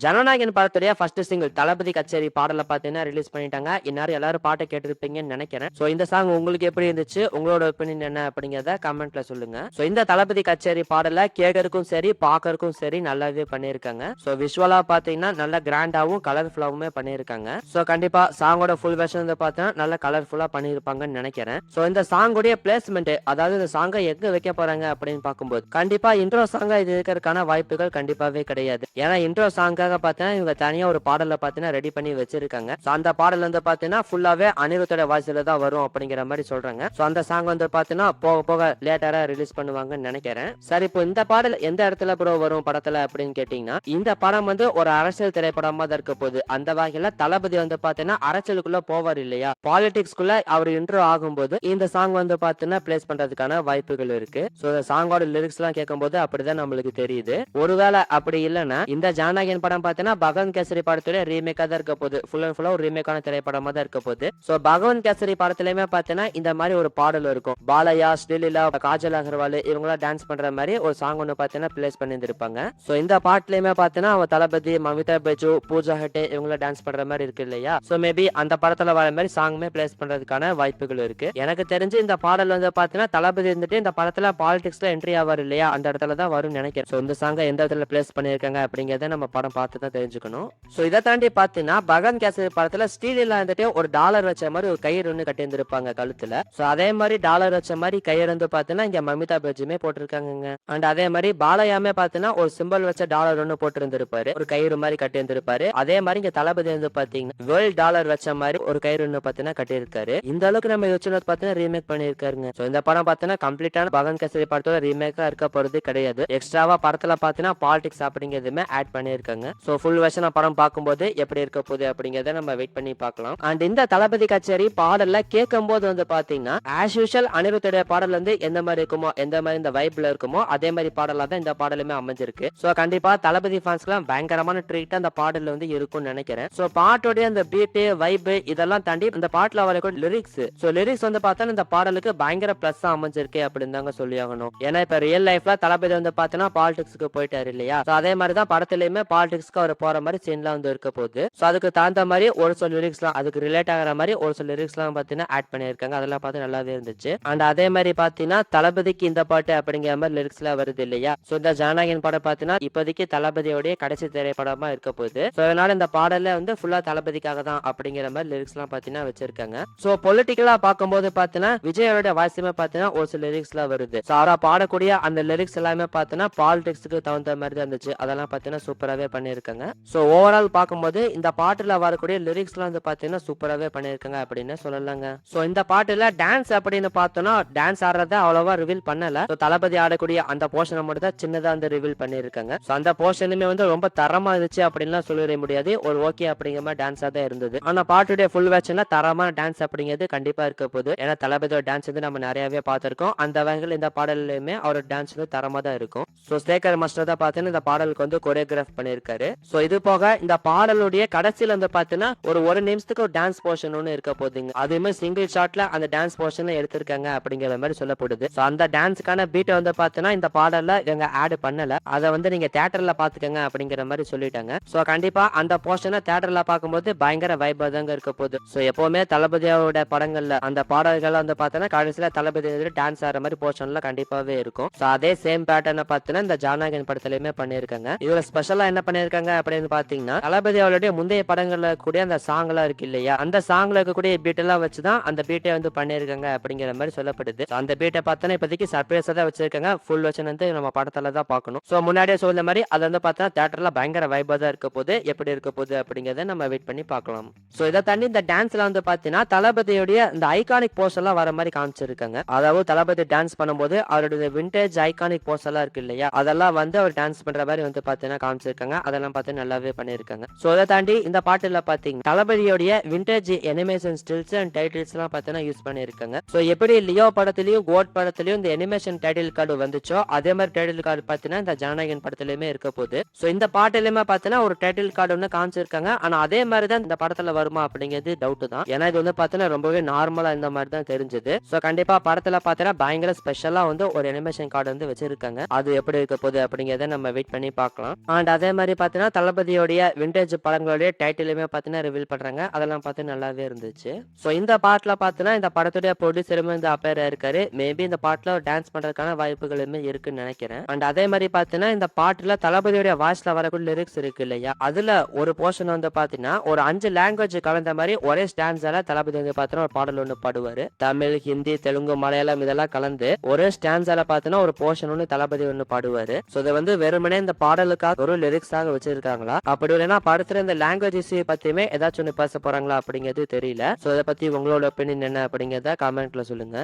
ஜனநாயகன் படத்துடைய first single தளபதி கச்சேரி பாடலை பார்த்தீங்கன்னா ரிலீஸ் பண்ணிட்டாங்க. இந்நேரம் எல்லாரும் பாட்டை கேட்டிருப்பீங்கன்னு நினைக்கிறேன். ஸோ இந்த சாங் உங்களுக்கு எப்படி இருந்துச்சு? உங்களோட ஒப்பீனியன் என்ன அப்படிங்கிறத கமெண்ட்ல சொல்லுங்க. ஸோ இந்த தளபதி கச்சேரி பாடலை கேட்கறதுக்கும் சரி பார்க்கறதுக்கும் சரி நல்லாவே பண்ணியிருக்காங்க. ஸோ விஷுவலா பார்த்தீங்கன்னா நல்ல கிராண்டாவும் கலர்ஃபுல்லாவுமே பண்ணியிருக்காங்க. ஸோ கண்டிப்பா சாங்கோட ஃபுல் வெர்ஷன் வந்து பார்த்தீங்கன்னா நல்ல கலர்ஃபுல்லா பண்ணியிருப்பாங்கன்னு நினைக்கிறேன். ஸோ இந்த சாங்கோடைய பிளேஸ்மெண்ட் அதாவது இந்த சாங்கை எங்க வைக்க போறாங்க அப்படின்னு பார்க்கும்போது கண்டிப்பா இன்ட்ரோ சாங்கா இது இருக்கிறதுக்கான வாய்ப்புகள் கண்டிப்பாவே கிடையாது. ஏன்னா இன்ட்ரோ சாங்காக பார்த்தீங்கன்னா இவங்க தனியா ஒரு பாடலை பார்த்தீங்கன்னா ரெடி பண்ணி வச்சிருக்காங்க. ஸோ அந்த பாடல் வந்து பார்த்தீங்கன்னா ஃபுல்லாவே அனிருத்தோட வாய்ஸ்ல தான் வரும் அப்படிங்கிற மாதிரி சொல்றாங்க. ஸோ அந்த சாங் வந்து பார்த்தீங்கன்னா போக போக லேட்டரா ரிலீஸ் பண்ணுவாங்கன்னு நினைக்கிறேன். சரி இப்போ இந்த பாடல் எந்த இடத்துல ப்ரோ வரும் படத்துல அப்படின்னு கேட்டீங்கன்னா இந்த படம் வந்து ஒரு அரசியல் திரைப்படமா தான் இருக்க போகுது. அந்த வகையில தளபதி வந்து பார்த்தீங்கன்னா அரசியலுக்குள்ள போவார் இல்லையா? பாலிடிக்ஸ்குள்ள அவர் இன்ட்ரோ ஆகும்போது இந்த சாங் வந்து பார்த்தீங்கன்னா பிளேஸ் பண்றதுக்கான வாய்ப்புகள் இருக்கு. ஸோ சாங்கோட லிரிக்ஸ் எல்லாம் கேட்கும்போது அப்படிதான் நம்மளுக்கு தெரியுது. ஒருவேளை அப்படி இல்லைன்னா இந்த ஜானகியன் படம் பார்த்தீங்கன்னா பகவன் கேசரி படத்துல ரீமேக்காக தான் இருக்க போகுது. ஃபுல் அண்ட் ஃபுல்லாக ஒரு ரீமேக்கான திரைப்படமாக தான் இருக்க போகுது. ஸோ பகவன் கேசரி படத்துலையுமே பார்த்தீங்கன்னா இந்த மாதிரி ஒரு பாடல் இருக்கும். பாலையா ஸ்ரீலீலா காஜல் அகர்வால் இவங்களாம் டான்ஸ் பண்ற மாதிரி ஒரு சாங் ஒன்று பார்த்தீங்கன்னா பிளேஸ் பண்ணியிருந்திருப்பாங்க. ஸோ இந்த பாட்டுலயுமே பார்த்தீங்கன்னா அவன் தளபதி மமிதா பேஜு பூஜா ஹெட்டே இவங்களாம் டான்ஸ் பண்ற மாதிரி இருக்கு இல்லையா? ஸோ மேபி அந்த படத்துல வர மாதிரி சாங்குமே பிளேஸ் பண்றதுக்கான வாய்ப்புகள் இருக்கு. எனக்கு தெரிஞ்சு இந்த பாடல் வந்து பார்த்தீங்கன்னா தளபதி இருந்துட்டு இந்த படத்துல பாலிடிக்ஸில் என்ட்ரி ஆவார் இல்லையா? அந்த இடத்துல தான் வரும்னு நினைக்கிறேன். ஸோ இந்த சாங்கை எந்த இடத்துல பிளேஸ் பண்ணியிருக்காங்க அப்படிங்கிறத நம்ம படம் பார்த்து தான் தெரிஞ்சுக்கணும். ஸோ இதை தாண்டி பார்த்தீங்கன்னா பகன் கேசரி படத்தில் ஸ்டீலில் வந்துட்டு ஒரு டாலர் வச்ச மாதிரி ஒரு கயிறு ஒன்று கட்டியிருந்திருப்பாங்க கழுத்தில். ஸோ அதே மாதிரி டாலர் வச்ச மாதிரி கயிறு வந்து பார்த்தீங்கன்னா இங்கே மமிதா பேஜுமே போட்டிருக்காங்க அண்ட் அதே மாதிரி பாலையாமே பார்த்தீங்கன்னா ஒரு சிம்பிள் வச்ச டாலர் ஒன்று போட்டிருந்திருப்பாரு. ஒரு கயிறு மாதிரி கட்டியிருந்திருப்பாரு. அதே மாதிரி இங்கே தளபதி வந்து பார்த்தீங்கன்னா வேர்ல்ட் டாலர் வச்ச மாதிரி ஒரு கயிறு ஒன்று பார்த்தீங்கன்னா கட்டியிருக்காரு. இந்த அளவுக்கு நம்ம யோசனை பார்த்தீங்கன்னா ரீமேக் பண்ணியிருக்காருங்க. ஸோ இந்த படம் பார்த்தீங்கன்னா கம்ப்ளீட்டான பகன் கேசரி படத்தோட ரீமேக்காக இருக்க போகிறது கிடையாது. எக்ஸ்ட்ராவா படத்தில் பார்த்தீங்கன்னா பாலிடிக்ஸ் அப்படிங்கிறதுமே ஆட் பண்ணியிருக்காங்க. ஸோ ஃபுல் வருஷன் படம் பார்க்கும்போது எப்படி இருக்க போகுது அப்படிங்கறத நம்ம வெயிட் பண்ணி பார்க்கலாம். அண்ட் இந்த தளபதி கச்சேரி பாடல்ல கேட்கும் போது வந்து பாத்தீங்கன்னா ஆஸ் யூஷுவல் அனிருத்துடைய பாடல் வந்து எந்த மாதிரி இருக்குமோ எந்த மாதிரி இந்த வைப்ல இருக்குமோ அதே மாதிரி பாடலா தான் இந்த பாடலுமே அமைஞ்சிருக்கு. ஸோ கண்டிப்பா தளபதி ஃபேன்ஸ்க்குலாம் பயங்கரமான ட்ரீட் அந்த பாடல் வந்து இருக்கும்னு நினைக்கிறேன். ஸோ பாட்டோடைய அந்த பீட்டு வைப் இதெல்லாம் தாண்டி இந்த பாட்டுல வரக்கூடிய லிரிக்ஸ் ஸோ லிரிக்ஸ் வந்து பார்த்தா இந்த பாடலுக்கு பயங்கர பிளஸ் அமைஞ்சிருக்கு அப்படின்னு தாங்க சொல்லி ஆகணும் ஏன்னா இப்போ ரியல் லைஃப்ல தளபதி வந்து பார்த்தீங்கன்னா பாலிடிக்ஸ்க்கு போயிட்டாரு இல்லையா? ஸோ அதே மாதிரி தான் படத்துலயுமே லிரிக்ஸ்க்கு அவர் போற மாதிரி சீன்லாம் வந்து இருக்க போகுது. ஸோ அதுக்கு தகுந்த மாதிரி ஒரு சில லிரிக்ஸ்லாம் அதுக்கு ரிலேட் ஆகிற மாதிரி ஒரு சில லிரிக்ஸ்லாம் பார்த்தீங்கன்னா ஆட் பண்ணியிருக்காங்க. அதெல்லாம் பார்த்து நல்லாவே இருந்துச்சு. அண்ட் அதே மாதிரி பார்த்தீங்கன்னா தளபதிக்கு இந்த பாட்டு அப்படிங்கிற மாதிரி லிரிக்ஸ்லாம் வருது இல்லையா? ஸோ இந்த ஜானகின் படம் பார்த்தீங்கன்னா இப்போதைக்கு தளபதியோடைய கடைசி திரைப்படமா இருக்க போகுது. ஸோ அதனால இந்த பாடல்ல வந்து ஃபுல்லா தளபதிக்காக தான் அப்படிங்கிற மாதிரி லிரிக்ஸ்லாம் பார்த்தீங்கன்னா வச்சிருக்காங்க. ஸோ பொலிட்டிக்கலா பார்க்கும்போது பார்த்தீங்கன்னா விஜயோட வாசியமே பார்த்தீங்கன்னா ஒரு சில லிரிக்ஸ்லாம் வருது. ஸோ அவரா பாடக்கூடிய அந்த லிரிக்ஸ் எல்லாமே பார்த்தீங்கன்னா பாலிடிக்ஸ்க்கு தகுந்த மாதிரி தான் இருந்துச்சு. அதெல்லாம் பார்த்தீங்கன்னா சூப்பராகவே பண்ணியிருக்காங்க. ஸோ ஓவரால் பார்க்கும்போது இந்த பாட்டுல வரக்கூடிய லிரிக்ஸ்லாம் வந்து பார்த்தீங்கன்னா சூப்பராகவே பண்ணியிருக்காங்க அப்படின்னு சொல்லலாங்க. ஸோ இந்த பாட்டுல டான்ஸ் அப்படின்னு பார்த்தோம்னா டான்ஸ் ஆடுறத அவ்வளவா ரிவீல் பண்ணல. ஸோ தளபதி ஆடக்கூடிய அந்த போர்ஷனை மட்டும் தான் சின்னதா வந்து ரிவீல் பண்ணியிருக்காங்க. ஸோ அந்த போர்ஷனுமே வந்து ரொம்ப தரமா இருந்துச்சு அப்படின்லாம் சொல்லிட முடியாது. ஒரு ஓகே அப்படிங்கிற மாதிரி டான்ஸாக தான் இருந்தது. ஆனா பாட்டுடைய ஃபுல் வேர்ஷனில் தரமான டான்ஸ் அப்படிங்கிறது கண்டிப்பா இருக்க போகுது. ஏன்னா தளபதியோட டான்ஸ் வந்து நம்ம நிறையவே பார்த்துருக்கோம். அந்த வகையில் இந்த பாடல்லையுமே அவரோட டான்ஸ் வந்து தரமாக தான் இருக்கும். ஸோ சேகர் மாஸ்டர் தான் பார்த்தீங்கன்னா இந்த பாடலுக்கு வந்து கொரியோகிராஃப் பண்ணியிருக்காரு. ஸோ இது போக இந்த பாடலுடைய கடைசியில வந்து பார்த்தீங்கன்னா ஒரு ஒரு நிமிஷத்துக்கு ஒரு டான்ஸ் போர்ஷன் ஒன்று இருக்க போதுங்க அதுவுமே சிங்கிள் ஷாட்ல அந்த டான்ஸ் போர்ஷன் எடுத்திருக்காங்க அப்படிங்கிற மாதிரி சொல்லப்படுது. ஸோ அந்த டான்ஸுக்கான பீட்டை வந்து பார்த்தீங்கன்னா இந்த பாடல்ல இவங்க ஆட் பண்ணல. அதை வந்து நீங்க தேட்டர்ல பாத்துக்கங்க அப்படிங்கிற மாதிரி சொல்லிட்டாங்க. ஸோ கண்டிப்பா அந்த போர்ஷனை தேட்டர்ல பார்க்கும்போது பயங்கர வைபா தாங்க இருக்க போகுது. ஸோ எப்பவுமே தளபதியோட படங்கள்ல அந்த பாடல்கள் வந்து பாத்தீங்கன்னா கடைசியில தளபதி டான்ஸ் ஆடுற மாதிரி போர்ஷன்ல கண்டிப்பாவே இருக்கும். ஸோ அதே சேம் பேட்டர்னை பார்த்தீங்கன்னா இந்த ஜானகன் படத்துலயுமே பண்ணியிருக்காங்க. இதுல ஸ்பெஷலா என்ன பண்ணியிருக்காங்க அப்படின்னு பார்த்தீங்கன்னா தளபதி அவளுடைய முந்தைய படங்கள்ல கூட அந்த சாங் எல்லாம் இருக்கு இல்லையா? அந்த சாங்ல இருக்கக்கூடிய பீட் எல்லாம் வச்சுதான் அந்த பீட்டை வந்து பண்ணியிருக்காங்க அப்படிங்கிற மாதிரி சொல்லப்படுது. அந்த பீட்டை பார்த்தோன்னா இப்போதைக்கு சர்ப்ரைஸா தான் வச்சிருக்காங்க. ஃபுல் வச்சு வந்து நம்ம படத்துல தான் பார்க்கணும். ஸோ முன்னாடியே சொல்ல மாதிரி அது வந்து பார்த்தா தேட்டர்ல பயங்கர வைபா தான் இருக்க போது எப்படி இருக்க போகுது அப்படிங்கிறத நம்ம வெயிட் பண்ணி பார்க்கலாம். ஸோ இதை தாண்டி இந்த டான்ஸ்ல வந்து பார்த்தீங்கன்னா தளபதியுடைய இந்த ஐகானிக் போஸ் எல்லாம் வர மாதிரி காமிச்சிருக்காங்க. அதாவது தளபதி டான்ஸ் பண்ணும்போது அவருடைய விண்டேஜ் ஐகானிக் போஸ் எல்லாம் இருக்கு இல்லையா? அதெல்லாம் வந்து அவர் டான்ஸ் பண்ற மாதிரி வந்து பார்த்தீங்கன்னா காமிச்சிருக்காங்க. அதெல்லாம் பார்த்து நல்லாவே பண்ணியிருக்காங்க. ஸோ அதை தாண்டி இந்த பாட்டுல பாத்தீங்கன்னா தளபதியோடைய விண்டேஜ் அனிமேஷன் ஸ்டில்ஸ் அண்ட் டைட்டில்ஸ்லாம் பார்த்தீங்கன்னா யூஸ் பண்ணியிருக்காங்க. ஸோ எப்படி லியோ படத்துலயும் கோட் படத்துலையும் இந்த அனிமேஷன் டைட்டில் கார்டு வந்துச்சோ அதே மாதிரி டைட்டில் கார்டு பார்த்தீங்கன்னா இந்த ஜனநாயகன் படத்துலையுமே இருக்க போகுது. ஸோ இந்த பாட்டுலயுமே பார்த்தீங்கன்னா ஒரு டைட்டில் கார்டு ஒன்று காமிச்சிருக்காங்க. ஆனா அதே மாதிரி தான் இந்த படத்துல வருமா அப்படிங்கிறது டவுட் தான். ஏன்னா இது வந்து பார்த்தீங்கன்னா ரொம்பவே நார்மலா இந்த மாதிரி தான் தெரிஞ்சது. ஸோ கண்டிப்பா படத்துல பார்த்தீங்கன்னா பயங்கர ஸ்பெஷலாக வந்து ஒரு அனிமேஷன் கார்டு வந்து வச்சிருக்காங்க. அது எப்படி இருக்க போகுது அப்படிங்கிறத நம்ம வெயிட் பண்ணி பார்க்கலாம். அண்ட் அதே மாதிரி பார்த்தீங்கன்னா தளபதியோடைய விண்டேஜ் படங்களுடைய டைட்டிலுமே பார்த்தீங்கன்னா ரிவீல் பண்ணுறாங்க அதெல்லாம் பார்த்து நல்லாவே இருந்துச்சு. ஸோ இந்த பாட்டில் பார்த்தீங்கன்னா இந்த படத்துடைய ப்ரொடியூசருமே இந்த அப்பேராக இருக்காரு. மேபி இந்த பாட்டில் டான்ஸ் பண்ணுறதுக்கான வாய்ப்புகளுமே இருக்குன்னு நினைக்கிறேன். அண்ட் அதே மாதிரி பார்த்தீங்கன்னா இந்த பாட்டில் தளபதியோடைய வாய்ஸ்ல வரக்கூடிய லிரிக்ஸ் இருக்கு இல்லையா? அதில் ஒரு போர்ஷன் வந்து பார்த்தீங்கன்னா ஒரு அஞ்சு லாங்குவேஜ் கலந்த மாதிரி ஒரே ஸ்டான்ஸால தளபதி வந்து பார்த்தீங்கன்னா ஒரு பாடல் ஒன்று பாடுவார். தமிழ் ஹிந்தி தெலுங்கு மலையாளம் இதெல்லாம் கலந்து ஒரே ஸ்டான்ஸால பார்த்தீங்கன்னா ஒரு போர்ஷன் ஒன்று தளபதி ஒன்று பாடுவார். ஸோ இதை வந்து வெறுமனே இந்த பாடலுக்காக ஒரு லிரிக்ஸாக வச்சிருக்காங்களா? அப்படி இல்லைன்னா படத்துல இந்த லாங்குவேஜ் இஷ்யூ பத்தியுமே ஏதாச்சும் ஒன்று பேச போறாங்களா அப்படிங்கிறது தெரியல. ஸோ அதை பத்தி உங்களோட ஒப்பீனியன் என்ன அப்படிங்கிறத கமெண்ட்ல சொல்லுங்க.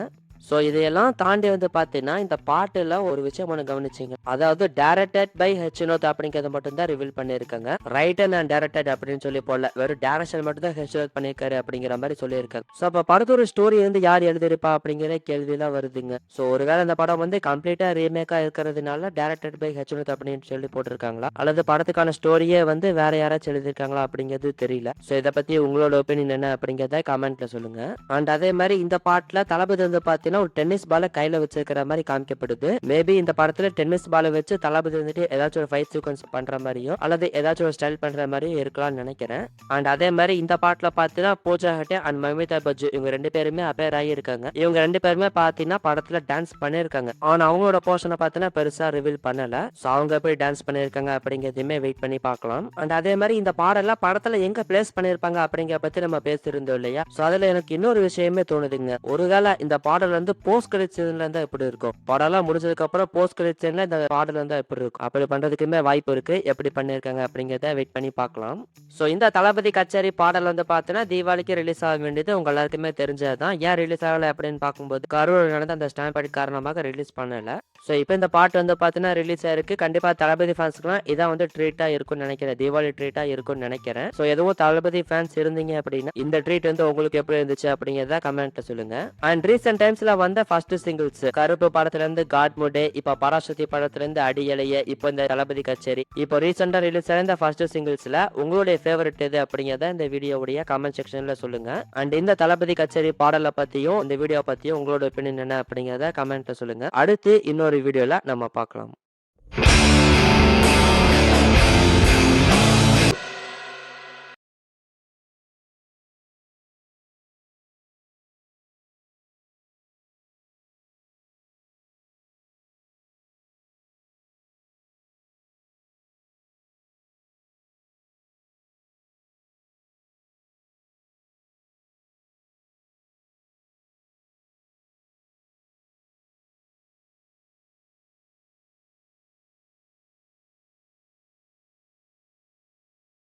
ஸோ இதையெல்லாம் தாண்டி வந்து பார்த்தீங்கன்னா இந்த பாட்டில் ஒரு விஷயம் ஒன்று கவனிச்சிங்க. அதாவது டேரக்டட் பை ஹெச்னோத் அப்படிங்கிறத மட்டும் தான் ரிவீல் பண்ணியிருக்காங்க. ரைட்டன் அண்ட் டேரக்டட் அப்படின்னு சொல்லி போடல. வெறும் டேரக்ஷன் மட்டும் தான் ஹெச்னோத் பண்ணியிருக்காரு அப்படிங்கிற மாதிரி சொல்லியிருக்காங்க. ஸோ அப்போ படத்தோட ஸ்டோரி வந்து யார் எழுதியிருப்பா அப்படிங்கிற கேள்வியெல்லாம் வருதுங்க. ஸோ ஒருவேளை இந்த படம் வந்து கம்ப்ளீட்டாக ரீமேக்காக இருக்கிறதுனால டேரக்டட் பை ஹெச்னோத் அப்படின்னு சொல்லி போட்டிருக்காங்களா? அல்லது படத்துக்கான ஸ்டோரியே வந்து வேற யாராச்சும் எழுதியிருக்காங்களா அப்படிங்கிறது தெரியல. ஸோ இதை பற்றி உங்களோட ஒப்பீனியன் என்ன அப்படிங்கிறத கமெண்ட்ல சொல்லுங்க. அண்ட் அதே மாதிரி இந்த பாட்டில் தளபதி வந்து பாத்தீங்கன்னா ஒரு டென்னிஸ் பால கையில வச்சிருக்கிற மாதிரி காமிக்கப்படுது. மேபி இந்த படத்துல டென்னிஸ் பாலை வச்சு தளபதி வந்துட்டு ஏதாச்சும் ஒரு ஃபைட் சீக்வன்ஸ் பண்ற மாதிரியும் அல்லது ஏதாச்சும் ஒரு ஸ்டைல் பண்ற மாதிரியும் இருக்கலாம்னு நினைக்கிறேன். அண்ட் அதே மாதிரி இந்த பாட்டுல பாத்தீங்கன்னா பூஜா ஹட்டே அண்ட் மமிதா பஜ்ஜு இவங்க ரெண்டு பேருமே அப்பேர் ஆகியிருக்காங்க. இவங்க ரெண்டு பேருமே பாத்தீங்கன்னா படத்துல டான்ஸ் பண்ணியிருக்காங்க. ஆனா அவங்களோட போர்ஷனை பாத்தீங்கன்னா பெருசா ரிவீல் பண்ணல. ஸோ அவங்க எப்படி டான்ஸ் பண்ணியிருக்காங்க அப்படிங்கிறதையுமே வெயிட் பண்ணி பார்க்கலாம். அண்ட் அதே மாதிரி இந்த பாடெல்லாம் படத்துல எங்க பிளேஸ் பண்ணியிருப்பாங்க அப்படிங்கிற பத்தி நம்ம பேசியிருந்தோம் இல்லையா? ஸோ அதுல எனக்கு இன்னொரு விஷயமே தோணுதுங்க. ஒருவேளை இந்த பாடல் வந்து போஸ்ட் கிரெடிட் சீன்ல இருந்தா எப்படி இருக்கும்? படம்லாம் முடிஞ்சதுக்கு அப்புறம் போஸ்ட் கிரெடிட் சீன்ல இந்த பாடல் இருந்தா எப்படி இருக்கும்? அப்படி பண்றதுக்குமே வாய்ப்பு இருக்கு. எப்படி பண்ணியிருக்காங்க அப்படிங்கிறத வெயிட் பண்ணி பார்க்கலாம். ஸோ இந்த தளபதி கச்சேரி பாடல் வந்து பார்த்தீங்கன்னா தீபாவளிக்கு ரிலீஸ் ஆக வேண்டியது உங்க எல்லாருக்குமே தெரிஞ்சதுதான். ஏன் ரிலீஸ் ஆகல அப்படின்னு பார்க்கும்போது கரூர் நடந்த அந்த ஸ்டாம்ப் அடி காரணமாக ரிலீஸ் பண்ணல. ஸோ இப்போ இந்த பாட்டு வந்து பார்த்தீங்கன்னா ரிலீஸ் ஆயிருக்கு. கண்டிப்பாக தளபதி ஃபேன்ஸ்க்குலாம் இதான் வந்து ட்ரீட்டாக இருக்கும்னு நினைக்கிறேன். தீபாவளி ட்ரீட்டாக இருக்கும்னு நினைக்கிறேன். ஸோ எதுவும் தளபதி ஃபேன்ஸ் இருந்தீங்க அப்படின்னா இந்த ட்ரீட் வந்து உங்களுக்கு எப்படி இருந்துச்சு அப்படிங்கிறத கமெண்ட்ல சொல்லுங்க. அண்ட் ரீசெண்ட் டைம்ஸ்ல வந்த ஃபர்ஸ்ட் சிங்கிள்ஸ் கருப்பு படத்துல இருந்து காட் இப்ப இப்போ பராசக்தி படத்துல இருந்து அடியலைய இப்போ இந்த தளபதி கச்சேரி. இப்போ ரீசெண்டா ரிலீஸ் ஆயிருந்த ஃபர்ஸ்ட் சிங்கிள்ஸ்ல உங்களுடைய ஃபேவரட் எது அப்படிங்கறத இந்த வீடியோவுடைய கமெண்ட் செக்ஷன்ல சொல்லுங்க. அண்ட் இந்த தளபதி கச்சேரி பாடலை பத்தியும் இந்த வீடியோ பத்தியும் உங்களோட ஒப்பீனியன் என்ன அப்படிங்கிறத கமெண்ட்ல சொல்லுங்க. அடுத்து இன்னொரு வீடியோல நம்ம பார்க்கலாம்.